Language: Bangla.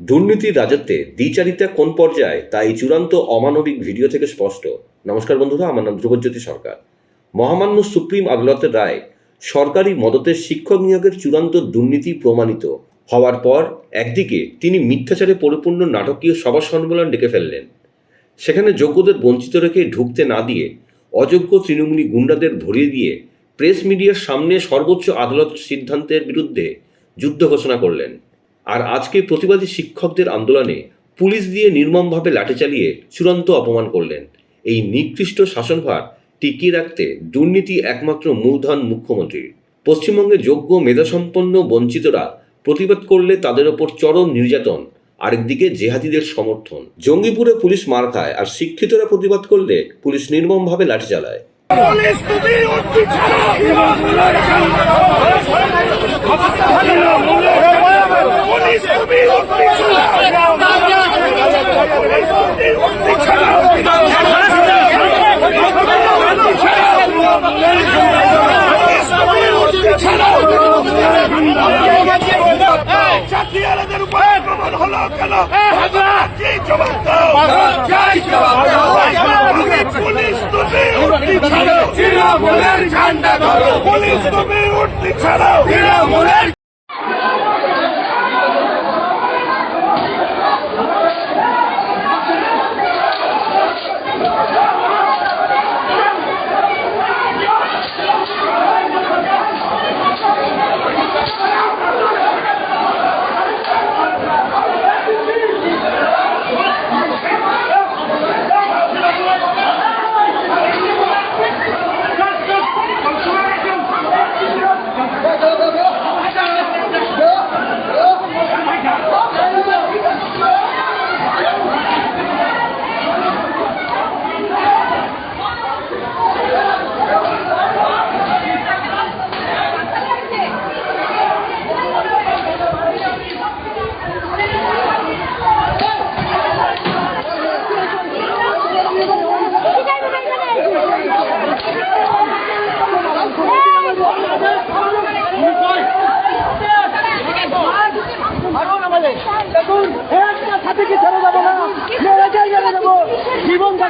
দুর্নীতির রাজত্বে দ্বিচারিতা কোন পর্যায়ে তা এই চূড়ান্ত অমানবিক ভিডিও থেকে স্পষ্ট। নমস্কার বন্ধুরা, আমার নাম ধ্রুবজ্যোতি সরকার। মহামান্য সুপ্রিম আদালতের রায়, সরকারি মদতের শিক্ষক নিয়োগের চূড়ান্ত দুর্নীতি প্রমাণিত। হওয়ার পর একদিকে তিনি মিথ্যাচারে পরিপূর্ণ নাটকীয় সভা সম্মেলন ডেকে ফেললেন। সেখানে যোগ্যদের বঞ্চিত রেখে ঢুকতে না দিয়ে অযোগ্য তৃণমূলী গুন্ডাদের ধরিয়ে দিয়ে প্রেস মিডিয়ার সামনে সর্বোচ্চ আদালত সিদ্ধান্তের বিরুদ্ধে যুদ্ধ ঘোষণা করলেন। আর আজকে প্রতিবাদী শিক্ষকদের আন্দোলনে পুলিশ দিয়ে নির্মমভাবে লাঠি চালিয়ে চূড়ান্ত অপমান করলেন। এই নিকৃষ্ট শাসনভার টিকিয়ে রাখতে দুর্নীতি একমাত্র মূলধন মুখ্যমন্ত্রীর। পশ্চিমবঙ্গে যোগ্য মেধাসম্পন্ন বঞ্চিতরা প্রতিবাদ করলে তাদের ওপর চরম নির্যাতন আরেকদিকে জেহাদিদের সমর্থন। জঙ্গিপুরে পুলিশ মার খায় আর শিক্ষিতরা প্রতিবাদ করলে পুলিশ নির্মমভাবে লাঠি চালায়। পুলিশ পুলিশ তুমি উঠবি ছাড়া তৃণমূলের ঝান্ডা ধরো পুলিশ তুমি উঠবি ছাড়া তৃণমূলের দেখুন একটা সাথে কি ছেড়ে যাব না মেরে জায়গায় যাব জীবন থাকতে ছেড়ে যাব না আর কত মারবে দারুণ। এইদিকে না আমি আমার লিডারশিপের জায়গা